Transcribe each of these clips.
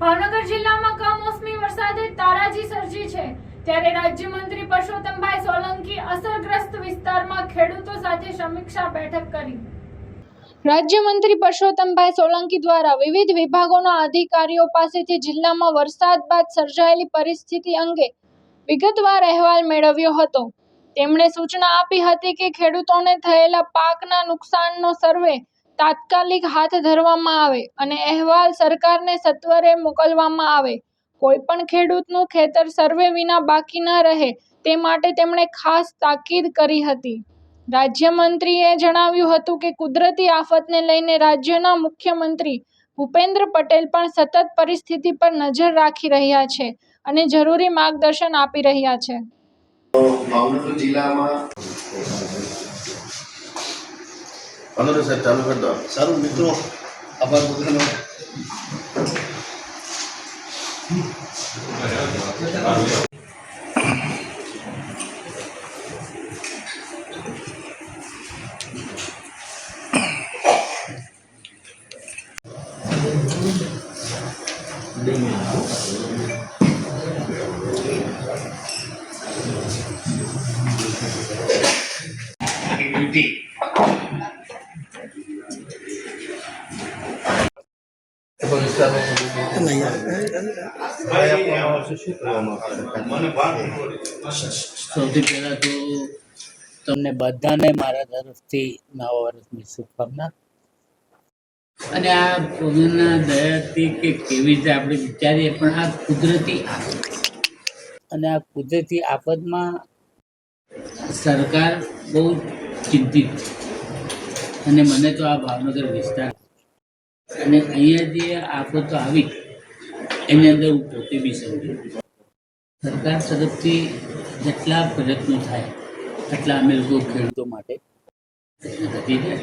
ભાવનગર જિલ્લામાં કમોસમી વરસાદે તારાજી સર્જી છે. ત્યારે રાજ્યમંત્રી પરસોત્તમભાઈ સોલંકી અસરગ્રસ્ત વિસ્તારમાં ખેડૂતો સાથે સમીક્ષા બેઠક કરી. રાજ્યમંત્રી પરસોત્તમભાઈ સોલંકી દ્વારા વિવિધ વિભાગોના અધિકારીઓ પાસેથી જિલ્લામાં વરસાદ બાદ સર્જાયેલી પરિસ્થિતિ અંગે વિગતવાર અહેવાલ મેળવ્યો હતો. તેમણે સૂચના આપી હતી કે ખેડૂતોને થયેલા પાકના નુકસાનનો સર્વે તાત્કાલિક હાથ ધરવામાં આવે અને અહેવાલ સરકારને સત્વરે મોકલવામાં આવે. કોઈ પણ ખેડૂતનું ખેતર સર્વે વિના બાકી ન રહે તે માટે તેમણે ખાસ તાકીદ કરી હતી. રાજ્યમંત્રીએ જણાવ્યું હતું કે કુદરતી આફતને લઈને રાજ્યના મુખ્યમંત્રી ભૂપેન્દ્ર પટેલ પણ સતત પરિસ્થિતિ પર નજર રાખી રહ્યા છે અને જરૂરી માર્ગદર્શન આપી રહ્યા છે. ભાવનગર જિલ્લામાં પંદર સાહેબ ચાલુ કરી દો. સારું મિત્રો આભાર બધાનો. સૌથી પહેલા તો તમને બધાને મારા તરફથી નવા વર્ષની શુભકામના. અને આ ભગવાનના દયાથી કે કેવી રીતે આપણે વિચારીએ, પણ આ કુદરતી આફત. અને આ કુદરતી આફતમાં સરકાર બહુ ચિંતિત અને મને તો આ ભાવનગર વિસ્તાર અને અહીંયા જે આફતો આવી એની અંદર હું પોતે બી સમજુ સરકાર તરફથી જેટલા પ્રયત્નો થાય, એટલા અમે લોકો ખેડૂતો માટે પ્રયત્ન કરી છે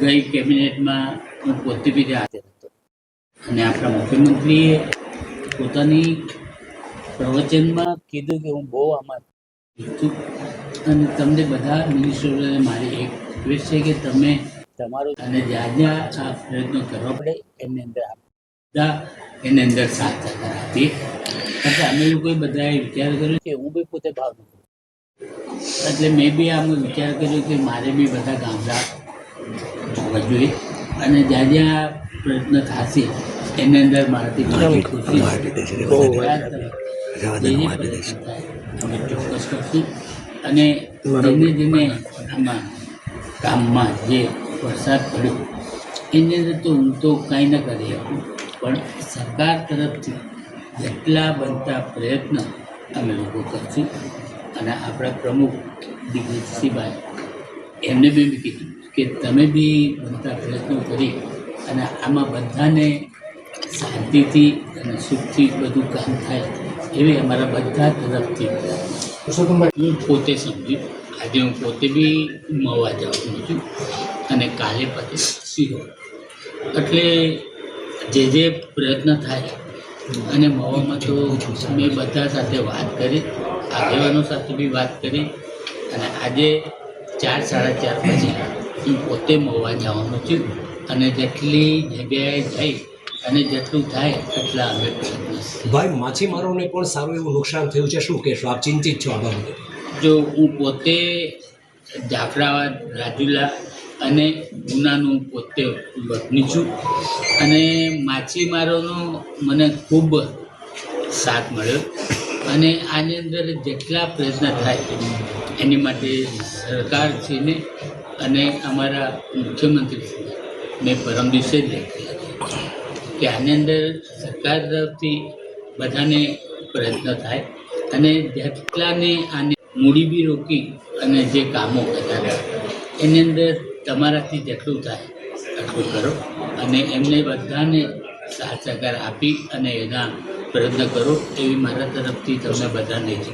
ગઈ કેબિનેટમાં હું પોતે બી હાજર હતો. અને આપણા મુખ્યમંત્રીએ પોતાની પ્રવચનમાં કીધું કે હું બહુ આમાં અને તમને બધા મિનિસ્ટરોને મારી એક રિક્વેસ્ટ છે કે તમે તમારું અને જ્યાં જ્યાં આ પ્રયત્નો કરવા પડે એની અંદર બધા એની અંદર સાથ સહકાર આપીએ એટલે અમે લોકોએ બધાએ વિચાર કર્યો કે હું બી પોતે ભાવ એટલે મેં બી આમ વિચાર કર્યો કે મારે બી બધા ગામડા જોવા જોઈએ. અને જ્યાં જ્યાં પ્રયત્ન થશે એની અંદર મારાથી બનતી ખુશી જે જે અમે ચોક્કસ કરશું. અને ધીમે ધીમે આમાં કામમાં જે વરસાદ પડ્યો. એની અંદર તો હું તો કાંઈ ન કરી શકું. પણ સરકાર તરફથી જેટલા બનતા પ્રયત્ન અમે લોકો કરશું. અને આપણા પ્રમુખ દિગ્વિજયસિંહભાઈ એમને બી મેં કીધું કે તમે બી બનતા પ્રયત્નો કરી અને આમાં બધાને શાંતિથી અને સુખથી બધું કામ થાય એવી અમારા બધા તરફથી હું પોતે સમજ્યું આજે હું પોતે બી મવા જવાનું છું. અને કાલે પછી શીરો. એટલે જે જે પ્રયત્ન થાય અને મવામાં તો મેં બધા સાથે વાત કરી આગેવાનો સાથે બી વાત કરી અને આજે ચાર સાડા ચાર પછી હું પોતે મવા જવાનું છું અને જેટલી જગ્યાએ જઈ અને જેટલું થાય એટલા અમે ભાઈ માછીમારોને પણ સારું એવું નુકસાન થયું છે? શું કહેશો? આપ ચિંતિત છો આ બાબતે? જો હું પોતે જાફરાબાદ રાજુલા અને ગુનાનું પોતે વતની છું અને માછીમારોનો મને ખૂબ સાથ મળ્યો. અને આની અંદર જેટલા પ્રયત્ન થાય, એની માટે સરકારશ્રીને અને અમારા મુખ્યમંત્રીશ્રીને મેં પરમ દિવસે જ કે આની અંદર સરકાર તરફથી બધાને પ્રયત્ન થાય. અને જેટલાને આને મૂડી બી રોકી અને જે કામો કર્યા એની અંદર તમારાથી જેટલું થાય. એટલું કરો. અને એમને બધાને સાથ સહકાર આપી અને એના પ્રયત્ન કરો એવી મારા તરફથી તમને બધાને છે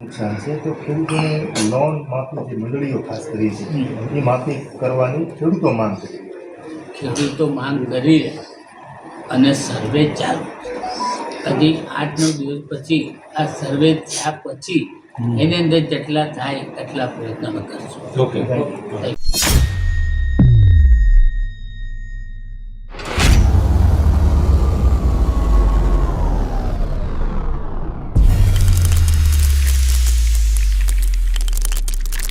નુકસાન છે તો ખેડૂતોને લોન માફી જે મંડળીઓ ખાસ કરી છે એ માફી કરવાની ખેડૂતો માંગ કરી. ખેડૂતો માંગ કરી અને સર્વે ચાલુ. હજી આઠ નવ દિવસ પછી આ સર્વે થયા પછી એની અંદર જેટલા થાય એટલા પ્રયત્નો કરશું. ઓકે